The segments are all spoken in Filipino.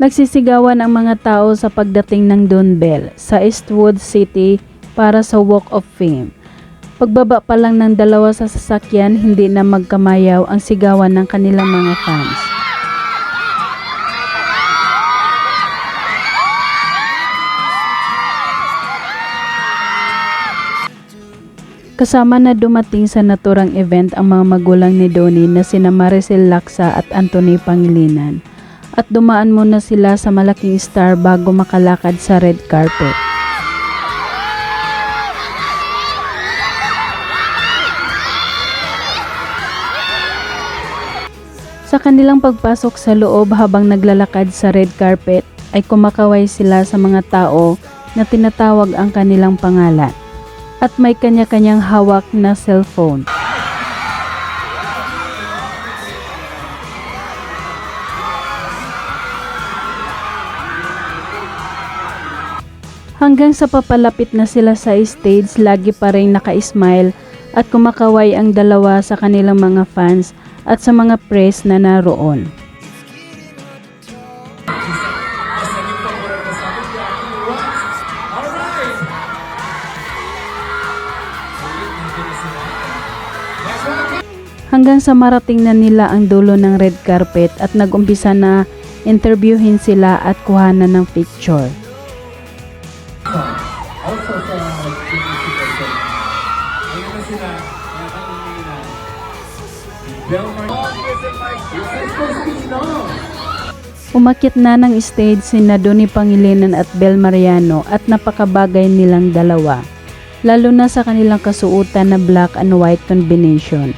Nagsisigawan ang mga tao sa pagdating ng Dunbell sa Eastwood City para sa Walk of Fame. Pagbaba pa lang ng dalawa sa sasakyan, hindi na magkamayaw ang sigawan ng kanilang mga fans. Kasama na dumating sa naturang event ang mga magulang ni Donnie na sina Maricel Laksa at Anthony Pangilinan at dumaan muna sila sa malaking star bago makalakad sa red carpet. Sa kanilang pagpasok sa loob habang naglalakad sa red carpet ay kumakaway sila sa mga tao na tinatawag ang kanilang pangalan at may kanya-kanyang hawak na cellphone. Hanggang sa papalapit na sila sa stage, lagi pa rin naka-smile at kumakaway ang dalawa sa kanilang mga fans at sa mga press na naroon. Hanggang sa marating na nila ang dulo ng red carpet at nagumpisa na interviewin sila at kuhanan ng picture. Also sa person. Ayun na sila. Nakakalimutan na. Belmar. Umakyat na ng stage si Nadoni Pangilinan at Bel Mariano at napakabagay nilang dalawa, lalo na sa kanilang kasuotan na black and white combination.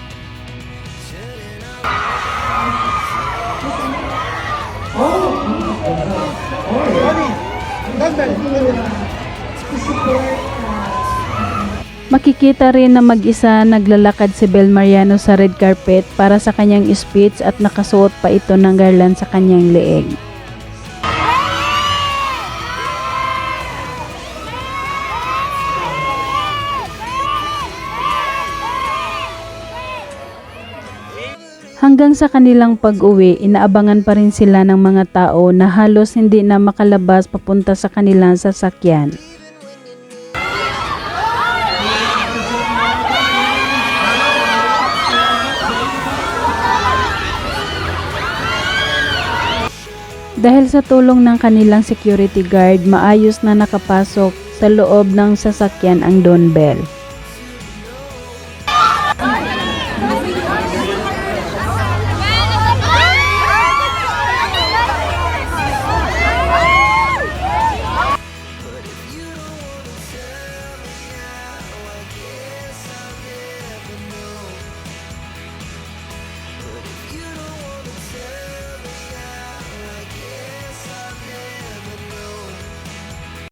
Makikita rin na mag-isa naglalakad si Bel Mariano sa red carpet para sa kanyang speech at nakasuot pa ito ng garland sa kanyang leeg. Hanggang sa kanilang pag-uwi, inaabangan pa rin sila ng mga tao na halos hindi na makalabas papunta sa kanilang sasakyan. Dahil sa tulong ng kanilang security guard, maayos na nakapasok sa loob ng sasakyan ang Don Bell.